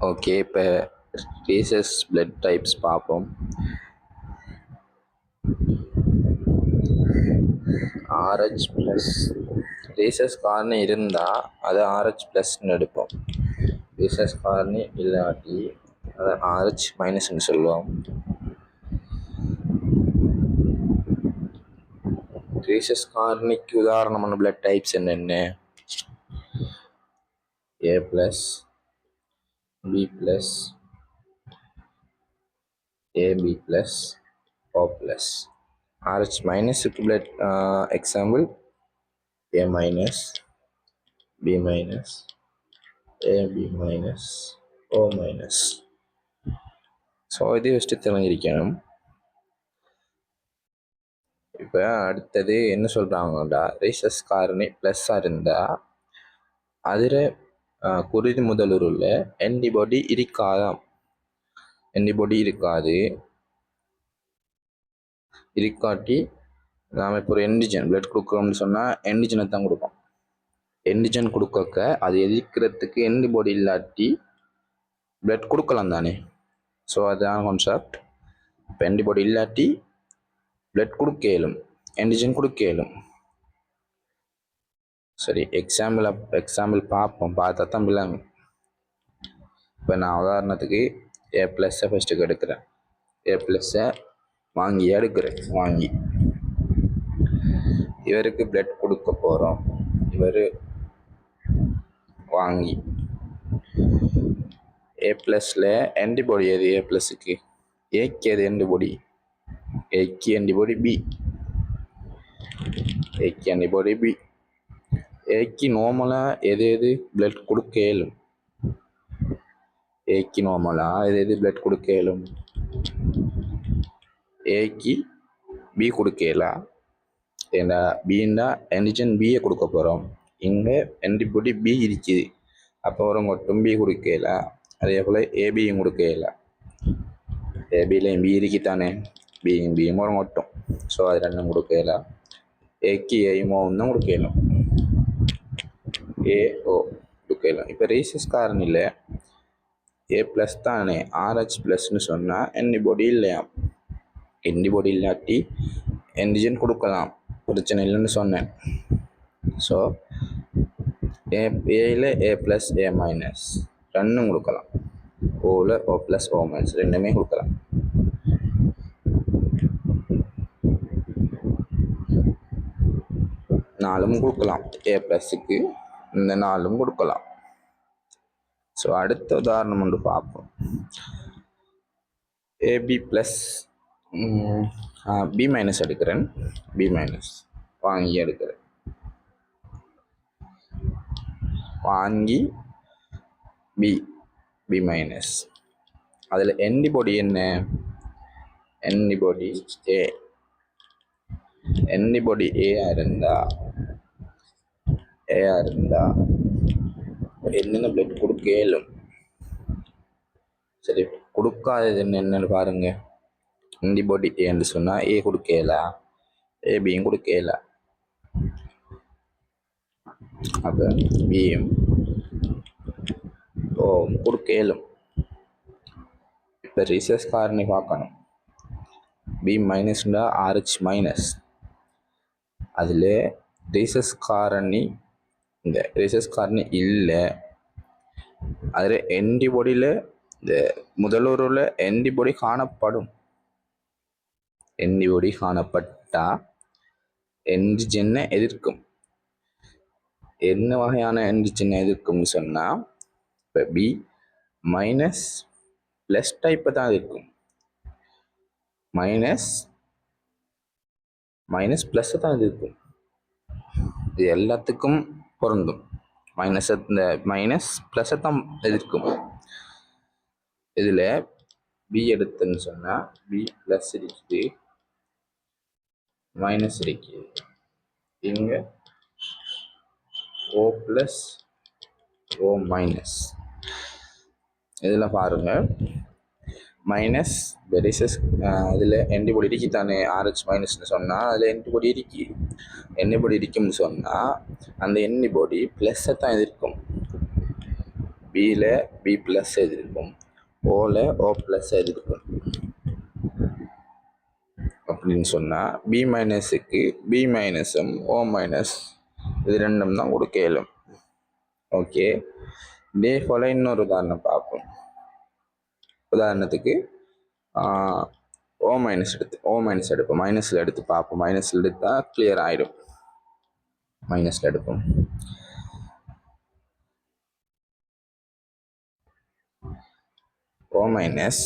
Okay இப்போ rhesus blood types பார்ப்போம். Rh plus rhesus கார்னு இருந்தால் அது ஆர்ஹெச் ப்ளஸ்ன்னு எடுப்போம். ரீசஸ் கார்னு இல்லாட்டி அதை ஆர்ஹெச் மைனஸ்ன்னு சொல்லுவோம். ரீசஸ் கார்னிக்கு உதாரணமான பிளட் டைப்ஸ் என்னென்ன? A plus B plus AB plus O plus Rh மைனஸுக்கு blood example A minus B minus AB minus O minus so இது ஃபஸ்ட்டு தெரிஞ்சிருக்கணும் இப்போ அடுத்தது என்ன சொல்கிறாங்கடா ரீசஸ் காரணி ப்ளஸ்ஸாக இருந்தால் அதில் குருதி முதலுருவில் ஆன்டிபாடி இருக்காதாம். ஆன்டிபாடி இருக்காது. இருக்காட்டி நாம் இப்போ ஒரு என்டிஜன் பிளட் கொடுக்குறோம்னு சொன்னால் என்டிஜனை தான் கொடுப்போம். என்டிஜன் கொடுக்க அது எதிர்க்கிறதுக்கு ஆன்டிபாடி இல்லாட்டி பிளட் கொடுக்கலாம் தானே. ஸோ அதுதான் கான்செப்ட் இப்போ ஆன்டிபாடி இல்லாட்டி பிளட் கொடுக்க இயலும். ஆன்டிஜன் கொடுக்க இயலும். சரி எக்ஸாம்பிள் எக்ஸாம்பிள் பார்ப்போம். பார்த்தா தான் பிள்ளைங்க இப்போ நான் உதாரணத்துக்கு ஏ ப்ளஸ்ஸை ஃபஸ்ட்டுக்கு எடுக்கிறேன். ஏ ப்ளஸ்ஸை வாங்கி எடுக்கிறேன். வாங்கி. இவருக்கு பிளட் கொடுக்க போகிறோம் இவர் வாங்கி. ஏ ப்ளஸில் ஆன்டிபாடி எது? ஏ ப்ளஸுக்கு ஏக்கு எது ஆன்டிபாடி ஏக்கு ஆன்டிபாடி பி ஏக்கு ஆன்டிபாடி பி ஏக்கு நார்மலாக எது எது பிளட் கொடுக்க இயலும் ஏக்கு நார்மலாக எது எது பிளட் கொடுக்க இயலும் ஏக்கு பி கொடுக்கலாம் ஏண்டா பீண்டா ஆன்டிஜன் பியை கொடுக்க போகிறோம் இங்கே ஆன்டிபாடி பி இருக்குது. அப்போ ஒரு மட்டும் பி கொடுக்கலாம் அதே போல் ஏபியும் கொடுக்கலாம் ஏபிலையும் பி இருக்குத்தானே பியும் பியும் ஒரு மட்டும் ஸோ அது ரெண்டும் கொடுக்கலாம் ஏக்கி ஏயும் ஒன்றும் கொடுக்கலாம் ஏஓ ஓ கொடுக்கலாம் இப்போ ரீசஸ் காரணியில் ஏ ப்ளஸ் தானே. ஆர்ஹெச் ப்ளஸ்னு சொன்னால் ஆன்டிபாடி இல்லையா? ஆன்டிபாடி இல்லாட்டி ஆன்டிஜன் கொடுக்கலாம். பிரச்சனை இல்லைன்னு சொன்னேன். ஸோ ஏ ஏயில் ஏ ப்ளஸ் ஏ மைனஸ் ரெண்டும் கொடுக்கலாம். ஓவில் ஓ ப்ளஸ் ஓ மைனஸ் ரெண்டுமே கொடுக்கலாம். நாலும் கொடுக்கலாம். ஏ ப்ளஸுக்கு இந்த நாலும் கொடுக்கலாம். ஸோ அடுத்த உதாரணம் ஒன்று பார்ப்போம். ஏபி ப்ளஸ் பி மைனஸ் எடுக்கிறேன். பி மைனஸ் வாங்கி எடுக்கிறேன். வாங்கி பி பி மைனஸ் அதில் என்டிபாடி என்ன? என்டிபாடி ஏ என்டிபாடி ஏ இருந்தால் ஏஆர் இருந்தா என்னென்ன பிளட் கொடுக்க இயலும் சரி கொடுக்காதது என்னென்னு பாருங்க. ஆன்டிபாடி ஏன்னு சொன்னால் ஏ கொடுக்கல ஏபியும் கொடுக்கல அப்போ பியும் ஓ கொடுக்கலும் இப்போ ரிசர்ச் காரணி பார்க்கணும். பி மைனஸ்ண்டா ஆர்ஹெச் மைனஸ் அதில் ரீசஸ் காரணி இந்த ரிசஸ் காரணி இல்லை. அதில் ஆன்டிபாடியில் இந்த முதலூரில் ஆன்டிபாடி காணப்படும். ஆன்டிபாடி காணப்பட்டால் என்டிஜென்னை எதிர்க்கும். என்ன வகையான என்டிஜென்னை எதிர்க்கும்னு சொன்னால் இப்போ பி மைனஸ் ப்ளஸ் டைப்பை தான் எதிர்க்கும். மைனஸ் மைனஸ் ப்ளஸ்ஸை தான் எதிர்க்கும். இது எல்லாத்துக்கும் பொருந்தும். மைனஸ் இந்த மைனஸ் ப்ளஸை தான் எதிர்க்கும். இதில் பி எடுத்துன்னு சொன்னால் பி ப்ளஸ் இருக்குது மைனஸ் இருக்குது இங்கே ஓ ப்ளஸ் ஓ மைனஸ் இதில் பாருங்கள் மைனஸ் பெரிசஸ் இதில் என்டிபடி இருக்கு தானே ஆர்ஹெச் மைனஸ்னு சொன்னால் அதில் என்டிபடி இருக்கு. என்டிபொடி இருக்கும்னு சொன்னால் அந்த என்டிபொடி ப்ளஸ்ஸை தான் எதிர்க்கும். பியில் பி ப்ளஸ் எழுதியிருக்கும் ஓவில் ஓ ப்ளஸ் எழுதியிருக்கும் அப்படின்னு சொன்னால் பி மைனஸுக்கு பி மைனஸும் ஓ மைனஸ் இது ரெண்டும் தான் கொடுக்க இயலும். ஓகே இதே போல் இன்னொரு உதாரணம் பார்ப்போம். உதாரணத்துக்கு ஓ மைனஸ் எடுத்து ஓ மைனஸ் எடுப்போம். மைனஸில் எடுத்து பார்ப்போம். மைனஸில் எடுத்தால் கிளியர் ஆகிடும் மைனஸில் எடுப்போம். ஓ மைனஸ்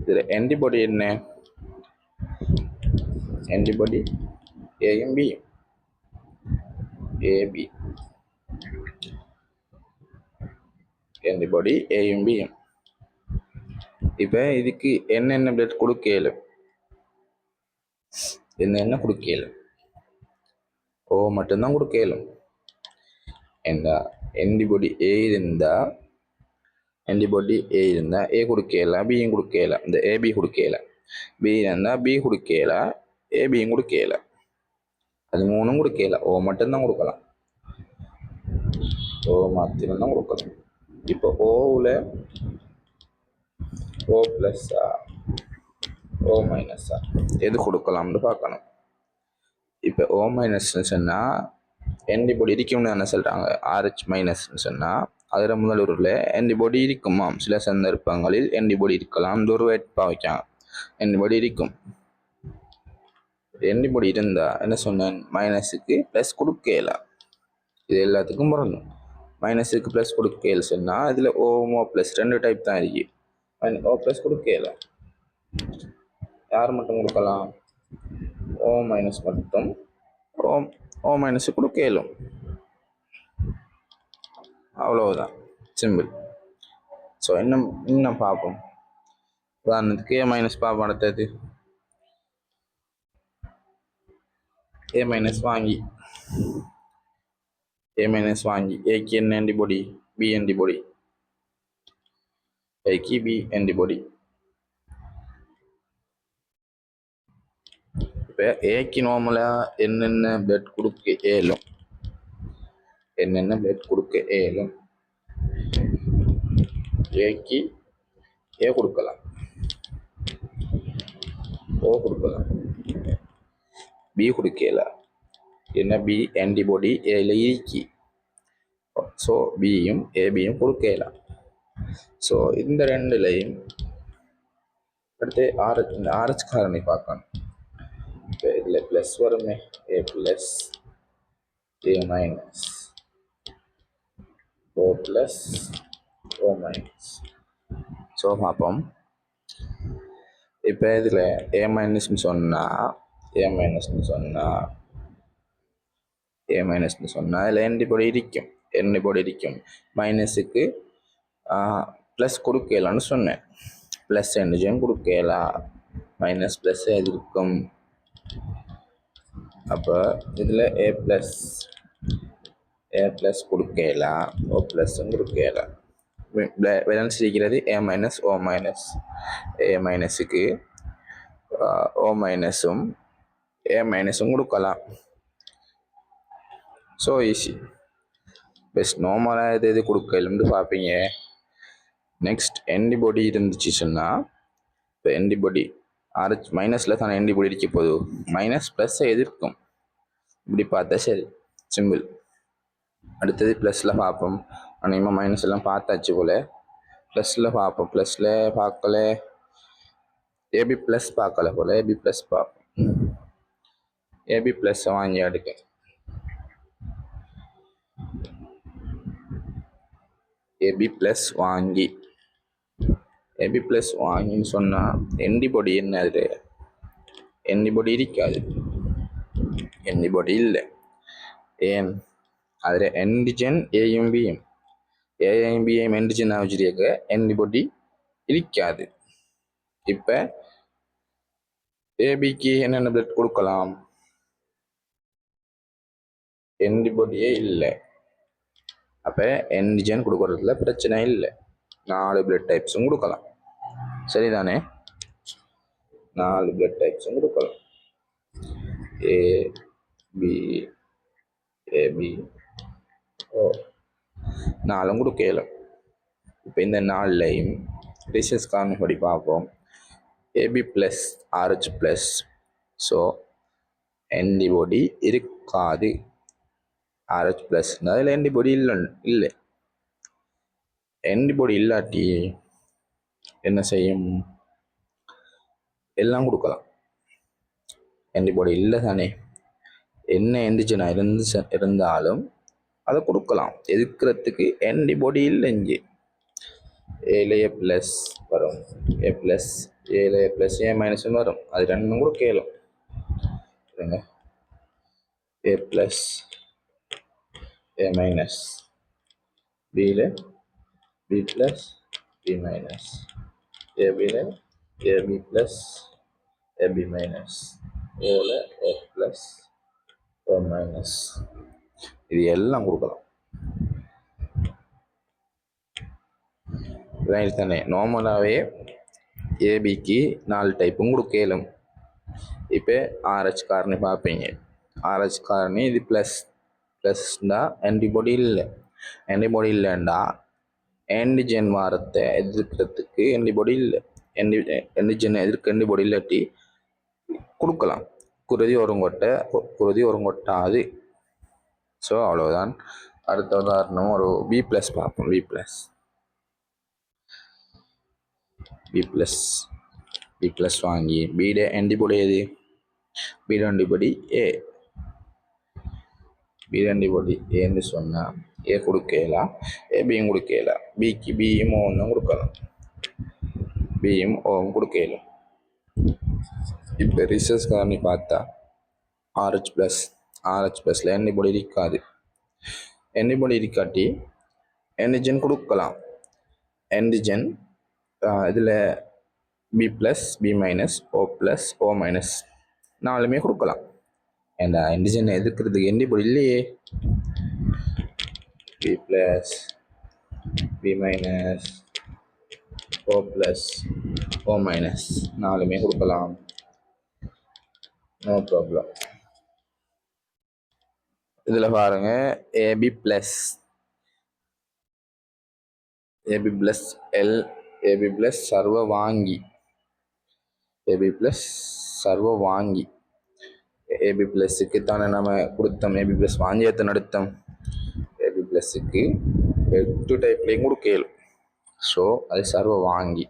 இதில் ஆன்டிபாடி என்ன? ஆன்டிபாடி ஏயும் பியும் ஏபி ஆன்டிபாடி ஏயும் பியும் இப்போ இதுக்கு என்னென்ன பிளட் கொடுக்கல என்னென்ன கொடுக்கல ஓ மட்டும்தான் கொடுக்கல என்ன ஆன்டிபாடி ஏ இருந்தால் ஆன்டிபாடி ஏ இருந்தால் ஏ கொடுக்கல பியும் கொடுக்கல இந்த ஏபி கொடுக்கல பி இருந்தால் பி கொடுக்கல ஏபியும் கொடுக்கல அது மூணும் கொடுக்கல ஓ மட்டும்தான் கொடுக்கலாம். ஓ மாத்திரம் தான் கொடுக்கலாம். இப்போ ஓவில் ஓ ப்ளஸ்ஸா ஓ மைனஸா எது கொடுக்கலாம்னு பார்க்கணும். இப்போ ஓ மைனஸ்னு சொன்னால் ஆன்டிபாடி இருக்கும்னு என்ன சொல்கிறாங்க ஆர்ஹெச் மைனஸ்னு சொன்னால் அதில் முதலூரில் ஆன்டிபாடி இருக்குமாம் சில சந்தர்ப்பங்களில் ஆன்டிபாடி இருக்கலாம் துருவேட்பா வைக்காங்க ஆன்டிபாடி இருக்கும். ஆன்டிபாடி இருந்தால் என்ன சொன்னேன்? மைனஸுக்கு ப்ளஸ் கொடுக்கலாம் இது எல்லாத்துக்கும் பிறந்தோம் மைனஸுக்கு ப்ளஸ் கொடுக்கல சொன்னால் இதில் ஓமோ ப்ளஸ் ரெண்டு டைப் தான் இருக்குது ஓ ப்ளஸ் கொடுக்கல. யார் மட்டும் கொடுக்கலாம்? ஓ மைனஸ் மட்டும். ஓ ஓ மைனஸ் கொடுக்கலும் அவ்வளவுதான். சிம்பிள் ஸோ இன்னும் இன்னும் பார்ப்போம். உதாரணத்துக்கு ஏ மைனஸ் பார்ப்போம் அடுத்தது. ஏ மைனஸ் வாங்கி. ஏ மைனஸ் வாங்கி. ஏக்கு என்ன ஆன்டிபாடி பி ஆன்டிபாடி ஏக்கு KB antibody இப்போ ஏக்கு நார்மலாக என்னென்ன பிளட் கொடுக்க இயலும் என்னென்ன பிளட் கொடுக்க இயலும் ஏக்கு ஏ கொடுக்கலாம். ஓ கொடுக்கலாம். பி கொடுக்கல. என்ன? பி ஆன்டிபாடி ஏல இருக்கி ஸோ பியும் ஏபியும் கொடுக்கலாம் ஸோ இந்த ரெண்டுலையும் அடுத்து ஆர் இந்த ஆர்ஹெச் காரணி பார்க்கணும் இப்போ இதில் ப்ளஸ் வருமே? A plus A minus O plus O minus so பார்ப்போம். இப்போ இதில் ஏ மைனஸ்னு சொன்னால் ஏ மைனஸ்னு சொன்னால் ஏ மைனஸ்னு சொன்னால் அதில் என் போடி இருக்கும் என் இருக்கும் மைனஸுக்கு ப்ளஸ் கொடுக்கலான்னு சொன்னேன். ப்ளஸ் எனர்ஜியும் கொடுக்கலா. மைனஸ் ப்ளஸ் எது இருக்கும்? அப்போ இதில் ஏ ப்ளஸ் ஏ ப்ளஸ் கொடுக்கலா. ஓ ப்ளஸ்ஸும் கொடுக்கலா. பேலன்ஸ் இருக்கிறது ஏ மைனஸ் ஓ மைனஸ் ஏ மைனஸுக்கு ஓ மைனஸும் ஏ மைனஸும் கொடுக்கலாம் ஸோ ஈஸி பெஸ்ட் நார்மலாக எது எது கொடுக்கலன்னு பார்ப்பீங்க நெக்ஸ்ட் ஆன்டிபாடி இருந்துச்சு சொன்னால் இப்போ ஆன்டிபாடி ஆர்ஹெச் மைனஸில் தானே ஆன்டிபாடி இருக்க போகுது. மைனஸ் ப்ளஸ்ஸை எதிர்க்கும். இப்படி பார்த்தா சரி. சிம்பிள் அடுத்தது ப்ளஸில் பார்ப்போம். அநேகமாக மைனஸ் எல்லாம் பார்த்தாச்சு போல். ப்ளஸில் பார்ப்போம். ப்ளஸில் பார்க்கல. ஏபி ப்ளஸ் பார்க்கல போல். ஏபி ப்ளஸ் பார்ப்போம். ஏபி ப்ளஸ் வாங்கி அடுக்க. ஏபி ப்ளஸ் வாங்கி ஏபி ப்ளஸ் வாங்கின்னு சொன்னால் என்டிபாடி என்ன அது என்டிபாடி இருக்காது. என்டிபாடி இல்லை. ஏன்? அதில் antigen AM PM AM PM antigen வச்சுருக்க ஆன்டிபாடி இருக்காது. இப்போ ஏபிக்கு என்னென்ன பிளட் கொடுக்கலாம்? ஆன்டிபாடியே இல்லை. அப்போ ஆன்டிஜன் கொடுக்கறதுல பிரச்சனை இல்லை. நாலு பிளட் டைப்ஸும் கொடுக்கலாம். சரிதானே? நாலு பிளட் டைப்ஸும் கொடுக்கலாம். ஏ பி ஏபி ஓ நாலும் கொடுக்கல இப்போ இந்த நாலுலையும் ரிசர்ச் காரணம் படி பார்ப்போம் AB plus Rh plus so antibody இருக்காது. ஆர்ஹெச் ப்ளஸ் அதில் ஆன்டிபாடி இல்லை இல்லை. ஆன்டிபாடி இல்லாட்டி என்ன செய்யும்? எல்லாம் கொடுக்கலாம். ஆன்டிபாடி இல்லை தானே. என்ன எந்திரிச்சுனா இருந்து இருந்தாலும் அதை கொடுக்கலாம். எதிர்க்கிறதுக்கு ஆன்டிபாடி இல்லை இங்கே. ஏழு ஏ ப்ளஸ் வரும். ஏ ப்ளஸ் ஏழு ஏ ப்ளஸ் ஏ மைனஸ்னு வரும். அது ரெண்டும் கூட கேளும். இருங்க ஏ ப்ளஸ் ஏ மைனஸ் பியில் B plus B minus ab plus ab minus. Minus ஓல ஏ ப்ளஸ் ஓ மைனஸ் இது எல்லாம் கொடுக்கலாம். ரைட் தானே. நார்மலாகவே ஏபிக்கு நாலு டைப்பும் கொடுக்கலும் இப்போ ஆர்ஹெச் காரணி பார்ப்பீங்க. ஆர்ஹெச் காரணி இது ப்ளஸ் ப்ளஸ்னா ஆன்டிபாடி இல்லை. ஆன்டிபாடி இல்லைண்டா ஆன்டிஜென் வாரத்தை எதிர்க்கிறதுக்கு ஆன்டிபாடி இல்லை ஆன்டி ஆன்டிஜென் எதிர்க்க ஆன்டிபாடி இல்லாட்டி கொடுக்கலாம். குருதி ஒருங்கொட்டை குருதி ஒருங்கொட்டாது. ஸோ அவ்வளோதான் அடுத்த உதாரணம் ஒரு பி ப்ளஸ் பார்ப்போம் B plus B plus B plus வாங்கி பீட ஆன்டிபாடி எது? பீட ஆன்டிபாடி ஏ பீட ஆன்டிபாடி ஏன்னு சொன்னால் ஏ கொடுக்கலாம் ஏபியும் பியும் கொடுக்கலாம் பிக்கு பியும் ஒன்றும் கொடுக்கலாம் பியும் ஓவும் கொடுக்கலாம் இப்போ ரிசர்ச் காரணி பார்த்தா ஆர்ஹெச் ப்ளஸ் ஆர்ஹெச் ப்ளஸில் எண்ணிபொடி இருக்காது எண்ணிபொடி இருக்காட்டி ஆன்டிஜன் கொடுக்கலாம் ஆன்டிஜன் இதில் B plus B minus O plus O minus நாலுமே கொடுக்கலாம் ஏண்டா ஆன்டிஜன் எதிர்க்கிறதுக்கு என்டிபொடி இல்லையே B plus B minus O plus O minus நாலுமே கொடுக்கலாம். நோ ப்ராப்ளம் இதில் பாருங்க ஏபி ப்ளஸ் ஏபி ப்ளஸ் எல் ஏபி ப்ளஸ் சர்வ வாங்கி. ஏபி ப்ளஸ் சர்வ வாங்கி. ஏபி ப்ளஸ்ஸுக்கு தானே நம்ம கொடுத்தோம். ஏபி ப்ளஸ் வாங்கி எத்தனை எடுத்தோம் ஏபி ப்ளஸ்ஸுக்கு எட்டு டைப்லேயும் கொடுக்கலும் ஸோ அது சர்வை வாங்கி.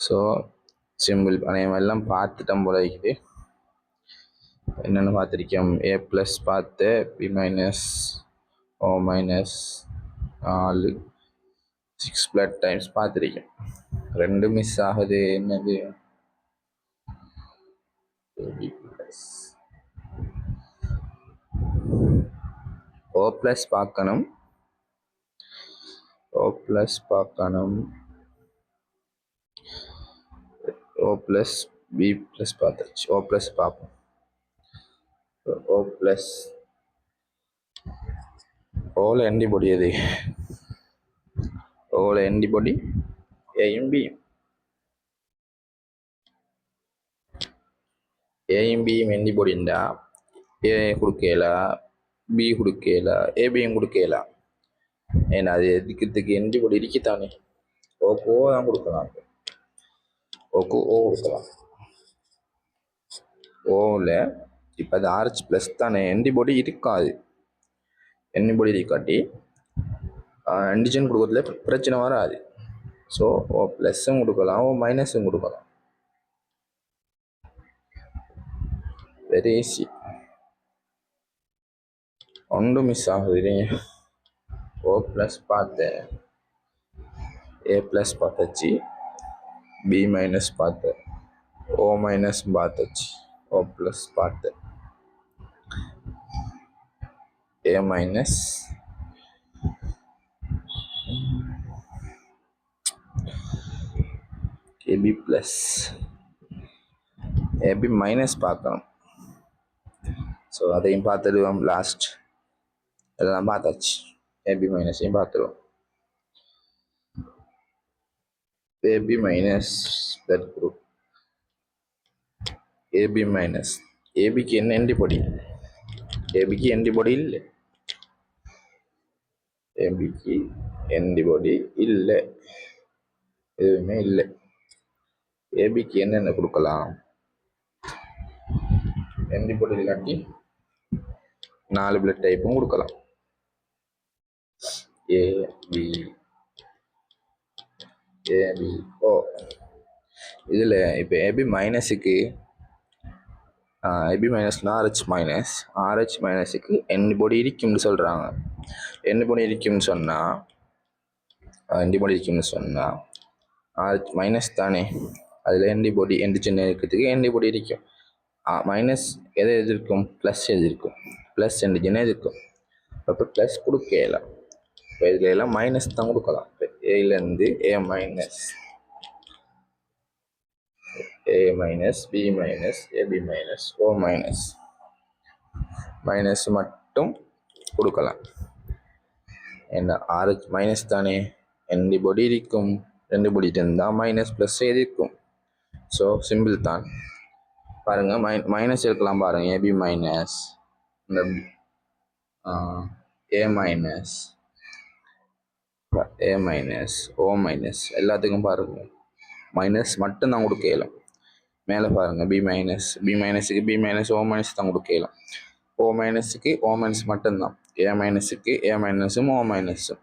ஸோ சிம்பிள் எல்லாம் பார்த்துட்டோம் போல இருக்குது. என்னென்னு பார்த்துருக்கோம். ஏ ப்ளஸ் பார்த்து பி மைனஸ் ஓ மைனஸ் நாலு சிக்ஸ் பிளட் டைம்ஸ் பார்த்துருக்கேன் ரெண்டு மிஸ் ஆகுது என்னது? ஓ ப்ளஸ் பார்க்கணும். ஓ ப்ளஸ் பார்க்கணும். ஓ ப்ளஸ் பி ப்ளஸ் பார்த்தாச்சு. ஓ ப்ளஸ் பார்ப்போம். ஓ ப்ளஸ் ஓல ஆன்டிபாடி அது ஓல ஆன்டிபாடி ஏயும் பியும் ஏயும் பியும் ஆன்டிபாடிண்டா ஏ கொடுக்கல பி கொடுக்கல? ஏபியும் கொடுக்கல? ஏன்னா அது எதுக்கிறதுக்கு ஆன்டிபாடி கூட இருக்கித்தானே ஓகோ தான் கொடுக்கலாம். ஓகோ ஓ கொடுக்கலாம். ஓவில் இப்போ அது ஆர்ஹெச் ப்ளஸ் தானே. ஆன்டிபாடி இருக்காது. ஆன்டிபாடி இருக்காட்டி ஆன்டிஜன் கொடுக்கறதுல பிரச்சனை வராது. ஸோ ஓ ப்ளஸ்ஸும் கொடுக்கலாம். ஓ மைனஸும் கொடுக்கலாம். வெரி ஈஸி ஒன்றும் மிஸ் ஆகுது இல்லைங்க ஓ ப்ளஸ் பார்த்தேன் ஏ ப்ளஸ் பார்த்தாச்சு பி மைனஸ் பார்த்தேன் ஓ மைனஸ் பார்த்தாச்சு ஓ ப்ளஸ் பார்த்தேன் a minus. Ab plus. Ab minus பார்க்கணும் ஸோ அதையும் பார்த்துடுவோம் லாஸ்ட் அதெல்லாம் பார்த்தாச்சு ஏபி மைனஸையும் பார்த்துருவோம் AB minus blood group AB minus ஏபிக்கு என்ன ஆன்டிபாடி ஏபிக்கு ஆன்டிபாடி இல்லை. ஏபிக்கு ஆன்டிபாடி இல்லை. எதுவுமே இல்லை. ஏபிக்கு என்னென்ன கொடுக்கலாம்? ஆன்டிபாடி இல்லாட்டி நாலு பிளட் டைப்பும் கொடுக்கலாம். A B AB O. இதில் இப்போ ஏபி மைனஸுக்கு ஏபி மைனஸ்னா ஆர்ஹெச் மைனஸ் ஆர்ஹெச் மைனஸுக்கு என்டிபாடி இருக்கும்னு சொல்கிறாங்க என்டிபாடி இருக்கும்னு சொன்னால் என்டிபாடி இருக்கும்னு சொன்னால் ஆர்ஹெச் மைனஸ் தானே. அதில் என்டிபாடி சின்ன இருக்கிறதுக்கு என்டிபாடி இருக்கும். மைனஸ் எது எது இருக்கும் ப்ளஸ் எது இருக்கும் ப்ளஸ் என்டிஜன் எது இருக்கும் அப்போ ப்ளஸ் கொடுக்கலாம் இப்போ இதில் எல்லாம் மைனஸ் தான் கொடுக்கலாம். இப்போ ஏலேருந்து A minus A minus B minus AB minus O minus minus மட்டும் கொடுக்கலாம். என்ன ஆர்ஹெச் மைனஸ் தானே? ரெண்டு பொடி இருக்கும். ரெண்டு பொடி இருந்தால் மைனஸ் ப்ளஸ் இருக்கும்? ஸோ சிம்பிள் தான். பாருங்கள் மை மைனஸ் எடுக்கலாம் பாருங்கள் ஏபி மைனஸ் இந்த A minus A minus O minus எல்லாத்துக்கும் பாருங்கள் மைனஸ் மட்டும்தான் கொடுக்க இயலும் மேலே பாருங்கள் பி மைனஸ் பி மைனஸுக்கு பி மைனஸ் ஓ மைனஸ் தான் கொடுக்க இயலும் ஓ மைனஸுக்கு ஓ மைனஸ் மட்டும்தான் ஏ மைனஸுக்கு ஏ மைனஸும் ஓ மைனஸும்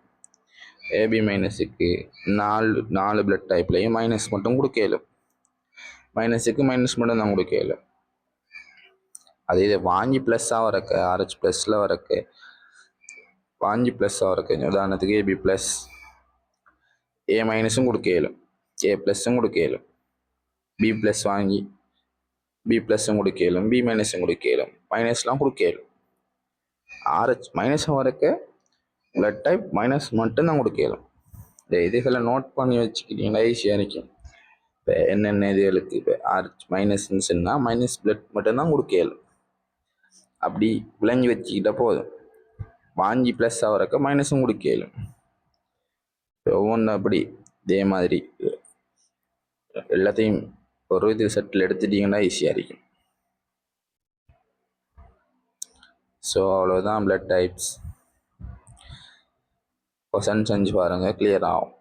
ஏபி மைனஸுக்கு நாலு நாலு பிளட் டைப்லேயும் மைனஸ் மட்டும் கொடுக்க இயலும் மைனஸுக்கு மைனஸ் மட்டும் தான் கொடுக்க இயலும் அதே இது வாங்கி ப்ளஸ்ஸாக வரக்க ஆர்ஹெச் ப்ளஸில் வரக்கு அஞ்சு ப்ளஸ்ஸாக வரக்கு உதாரணத்துக்கு ஏபி ப்ளஸ் ஏ மைனஸும் கொடுக்கயலும் ஏ ப்ளஸ்ஸும் கொடுக்கலும் பி ப்ளஸ் வாங்கி பி ப்ளஸ்ஸும் கொடுக்கயலும் பி மைனஸும் கொடுக்கயலும் மைனஸ்லாம் கொடுக்கலும் ஆர்ஹெச் மைனஸும் வரக்க பிளட் டைப் மைனஸ் மட்டும்தான் கொடுக்கலும் இந்த இதுகளை நோட் பண்ணி வச்சுக்கிட்டீங்கன்னா ஈஸியாக இருக்கும் இப்போ என்னென்ன இதுகளுக்கு இப்போ ஆர்ஹெச் மைனஸ்ன்னு சொன்னால் மைனஸ் பிளட் மட்டும்தான் கொடுக்கலும் அப்படி விளங்கி வச்சுக்கிட்டால் போதும். பாஞ்சு ப்ளஸ் ஆகிறக்க மைனஸும் கொடுக்க கேளும் ஒவ்வொன்றும் அப்படி இதே மாதிரி எல்லாத்தையும் ஒரு இது செட்டில் எடுத்துட்டிங்கன்னா ஈஸியாக இருக்கும். ஸோ அவ்வளோதான் பிளட் டைப்ஸ் கொஷன் செஞ்சு பாருங்கள் கிளியர் ஆகும்.